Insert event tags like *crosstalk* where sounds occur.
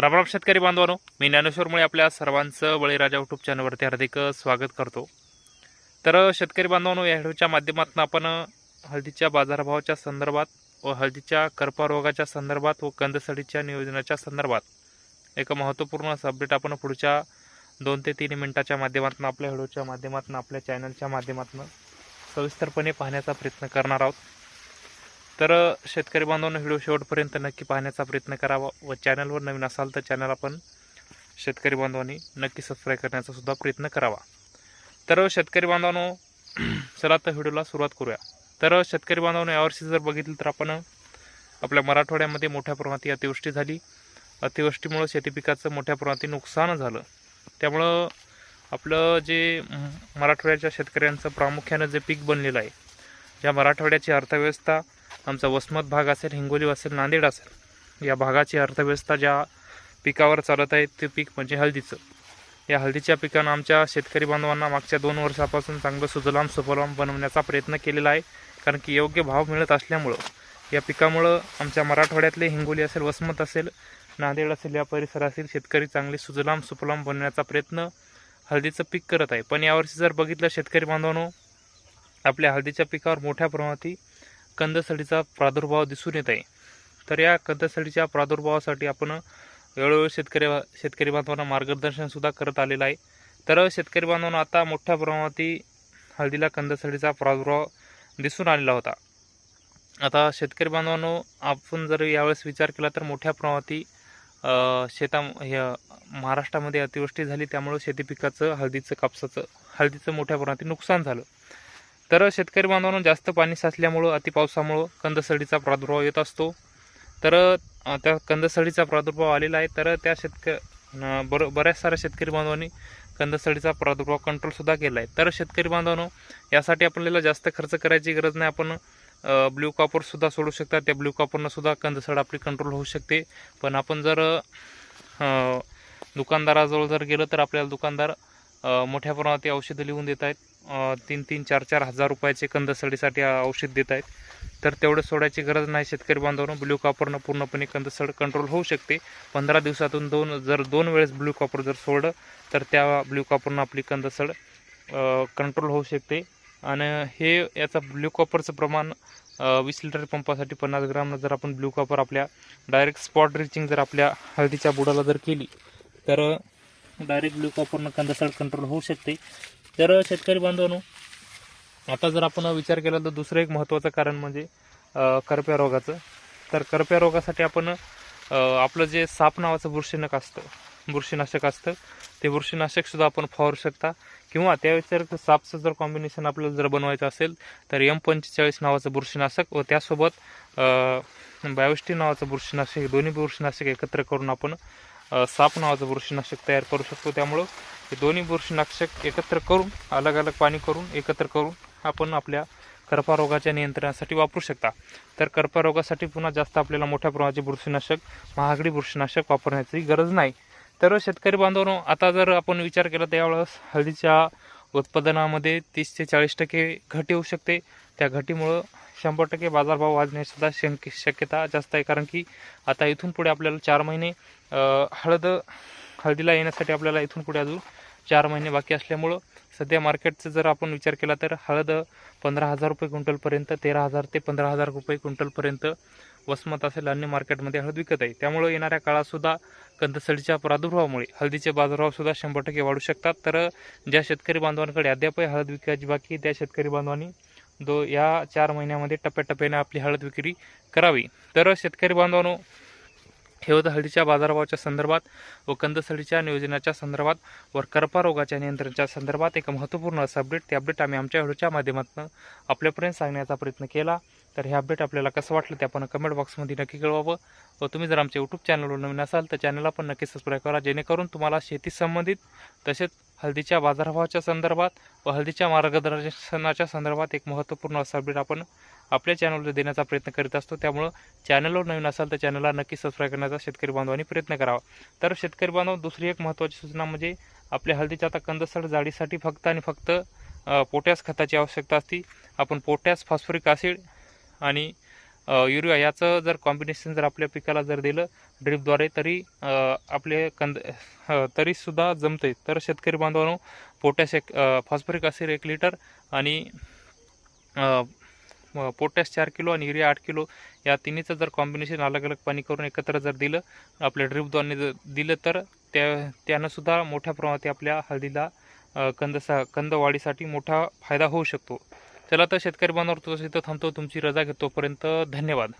रामराम शेतकरी बांधवानो मी ज्ञानेश्वरमुळे आपल्या सर्वांचं बळीराजा यूट्यूब चॅनलवरती हार्दिक स्वागत करतो. तर शेतकरी बांधवानो या व्हिडिओच्या माध्यमातून आपण हळदीच्या बाजारभावाच्या संदर्भात व हळदीच्या कर्परोगाच्या संदर्भात व कंदसडीच्या नियोजनाच्या संदर्भात एक महत्त्वपूर्ण असं अपडेट आपण पुढच्या दोन ते तीन मिनटाच्या माध्यमातून आपल्या व्हिडिओच्या माध्यमातून आपल्या चॅनलच्या माध्यमातून सविस्तरपणे पाहण्याचा प्रयत्न करणार आहोत. तर शेतकरी बांधवांना व्हिडिओ शेवटपर्यंत नक्की पाहण्याचा प्रयत्न करावा व चॅनलवर नवीन असाल तर चॅनल आपण शेतकरी बांधवांनी नक्की सबस्क्राईब करण्याचा सुद्धा प्रयत्न करावा. तर शेतकरी बांधवांनो *clears throat* चला तर व्हिडिओला सुरुवात करूया. तर शेतकरी बांधवांनो यावर्षी जर बघितलं तर आपण आपल्या मराठवाड्यामध्ये मोठ्या प्रमाणात अतिवृष्टी झाली. अतिवृष्टीमुळं शेती पिकाचं मोठ्या प्रमाणात नुकसान झालं. त्यामुळं आपलं जे मराठवाड्याच्या शेतकऱ्यांचं प्रामुख्यानं जे पीक बनलेलं आहे ज्या मराठवाड्याची अर्थव्यवस्था आमचा वसमत भाग असेल हिंगोली असेल नांदेड असेल या भागाची अर्थव्यवस्था ज्या पिकावर चालत आहे ते पीक म्हणजे हळदीचं. या हळदीच्या पिकानं आमच्या शेतकरी बांधवांना मागच्या दोन वर्षापासून चांगलं सुजलाम सुफलाम बनवण्याचा प्रयत्न केलेला आहे कारण की योग्य भाव मिळत असल्यामुळं. या पिकामुळं आमच्या मराठवाड्यातले हिंगोली असेल वसमत असेल नांदेड असेल या परिसरातील शेतकरी चांगले सुजलाम सुफलाम बनवण्याचा प्रयत्न हळदीचं पीक करत आहे. पण यावर्षी जर बघितलं शेतकरी बांधवांनो आपल्या हळदीच्या पिकावर मोठ्या प्रमाणात कंदसडीचा प्रादुर्भाव दिसून येत आहे. तर या कंदसडीच्या प्रादुर्भावासाठी आपण वेळोवेळी शेतकरी शेतकरी बांधवांना मार्गदर्शनसुद्धा करत आलेलं आहे. तर शेतकरी बांधवांना आता मोठ्या प्रमाणात हळदीला कंदसडीचा प्रादुर्भाव दिसून आलेला होता. आता शेतकरी बांधवांनो आपण जर यावेळेस विचार केला तर मोठ्या प्रमाणात शेता महाराष्ट्रामध्ये अतिवृष्टी झाली त्यामुळं शेती पिकाचं हळदीचं कापसाचं हळदीचं मोठ्या प्रमाणात नुकसान झालं. तर शेतकरी बांधवांना जास्त पाणी साचल्यामुळं अतिपावसामुळं कंदसडीचा प्रादुर्भाव येत असतो. तर त्या कंदसडीचा प्रादुर्भाव आलेला आहे. तर त्या शेतक बर बऱ्याच साऱ्या शेतकरी बांधवांनी कंदसडीचा प्रादुर्भाव कंट्रोलसुद्धा केला आहे तर शेतकरी बांधवांनो यासाठी आपल्याला जास्त खर्च करायची गरज नाही. आपण ब्ल्यू कॉपरसुद्धा सोडू शकता. त्या ब्ल्यू कॉपरनंसुद्धा कंदसड आपली कंट्रोल होऊ शकते. पण आपण जर दुकानदाराजवळ जर गेलं तर आपल्याला दुकानदार मोठ्या प्रमाणात औषधं लिहून देत आहेत. तीन तीन चार चार हजार रुपयाचे कंदसडीसाठी औषध देत आहेत. तर तेवढं सोडायची गरज नाही शेतकरी बांधवांनो. ब्ल्यू कॉपरनं पूर्णपणे कंदसड कंट्रोल होऊ शकते. पंधरा दिवसातून दोन जर दोन वेळेस ब्ल्यू कॉपर जर सोडलं तर त्या ब्ल्यू कॉपरनं आपली कंदसड कंट्रोल होऊ शकते. आणि हे याचा ब्ल्यू कॉपरचं प्रमाण वीस लिटर पंपासाठी पन्नास ग्रामनं जर आपण ब्ल्यू कॉपर आपल्या डायरेक्ट स्पॉट रिचिंग जर आपल्या हळदीच्या बुडाला जर केली तर डायरेक्ट ब्ल्यू कॉपरनं कंदसड कंट्रोल होऊ शकते. तर शेतकरी बांधवांनो आता जर आपण विचार केला तर दुसरं एक महत्त्वाचं कारण म्हणजे करप्या रोगाचं. तर करप्या रोगासाठी आपण आपलं जे साप नावाचं बुरशीनक असतं बुरशीनाशक असतं ते बुरशीनाशकसुद्धा आपण फवारू शकता. किंवा त्या व्यतिरिक्त सापचं जर कॉम्बिनेशन आपल्याला जर बनवायचं असेल तर एम पंचेचाळीस नावाचं बुरशीनाशक व त्यासोबत बायोस्टी नावाचं बुरशीनाशक दोन्ही बुरशीनाशक एकत्र करून आपण साप नावाचं बुरशीनाशक तयार करू शकतो. त्यामुळं हे दोन्ही बुरशीनाशक एकत्र करून अलग अलग पाणी करून एकत्र करून आपण आपल्या कर्पारोगाच्या नियंत्रणासाठी वापरू शकता. तर कर्पारोगासाठी पुन्हा जास्त आपल्याला मोठ्या प्रमाणाचे बुरशीनाशक महागडी बुरशीनाशक वापरण्याची गरज नाही. तर शेतकरी बांधवांनो आता जर आपण विचार केला त्यावेळेस हळदीच्या उत्पादनामध्ये तीस ते चाळीस टक्के घट येऊ शकते. त्या घटीमुळं शंभर टक्के बाजारभाव वाढण्याची सुद्धा शंक शक्यता जास्त आहे. कारण की आता इथून पुढे आपल्याला चार महिने हळद हळदीला येण्यासाठी आपल्याला इथून पुढे अजून चार महिने बाकी असल्यामुळं सध्या मार्केटचं जर आपण विचार केला तर हळद पंधरा हजार रुपये क्विंटलपर्यंत तेरा हजार ते पंधरा हजार रुपये क्विंटलपर्यंत वसमत असेल अन्य मार्केटमध्ये हळद विकत आहे. त्यामुळं येणाऱ्या काळातसुद्धा कंदसडीच्या प्रादुर्भावामुळे हळदीचे बाजारभावसुद्धा शंभर टक्के वाढू शकतात. तर ज्या शेतकरी बांधवांकडे अद्यापही हळद विकायची बाकी त्या शेतकरी बांधवांनी दो या चार महिन्यामध्ये टप्प्याटप्प्याने आपली हळद विक्री करावी. तर शेतकरी बांधवांनो ठेवत हळदीच्या बाजारभावाच्या संदर्भात व कंदसडीच्या नियोजनाच्या संदर्भात व करपा रोगाच्या नियंत्रणाच्या संदर्भात एक महत्त्वपूर्ण असं अपडेट ते अपडेट आम्ही आमच्या व्हिडिओच्या माध्यमातून आपल्यापर्यंत सांगण्याचा प्रयत्न केला. तर हे अपडेट आपल्याला कसं वाटलं ते आपण कमेंट बॉक्समध्ये नक्की कळवावं. व तुम्ही जर आमच्या यूट्यूब चॅनलवर नवीन असाल तर चॅनलला पण नक्की सबस्क्राईब करा. जेणेकरून तुम्हाला शेती संबंधित तसेच हळदीच्या बाजारभावाच्या संदर्भात व हळदीच्या मार्गदर्शनाच्या संदर्भात एक महत्त्वपूर्ण असं अपडेट आपण आपल्या चॅनलवर देण्याचा प्रयत्न करीत असतो. त्यामुळं चॅनलवर नवीन असाल तर चॅनलला नक्की सबस्क्राईब करण्याचा शेतकरी बांधवांनी प्रयत्न करावा. तर शेतकरी बांधव दुसरी एक महत्त्वाची सूचना म्हणजे आपल्या हळदीच्या आता कंदसड जाडीसाठी फक्त आणि फक्त अ, पोटॅश खताची आवश्यकता असते. आपण पोटॅश फॉस्फरिक ॲसिड आणि युरिया याचं जर कॉम्बिनेशन जर आपल्या पिकाला जर दिलं ड्रीपद्वारे तरी आपले कंद तरीसुद्धा जमते तर शेतकरी बांधवांनो पोटॅश एक फॉस्फरिक असेल एक लिटर आणि पोटॅश चार किलो आणि युरिया आठ किलो या तिन्हीचं जर कॉम्बिनेशन अलग अलग पाणी करून एकत्र जर दिलं आपल्या ड्रीपद्वारे जर दिलं तर त्या त्यानंसुद्धा मोठ्या प्रमाणात आपल्या हळदीला कंदसा कंद वाढीसाठी मोठा फायदा होऊ शकतो. चला तर शेतकरी बांधवर तसं इथं थांबतो. तुमची रजा घेतोपर्यंत धन्यवाद.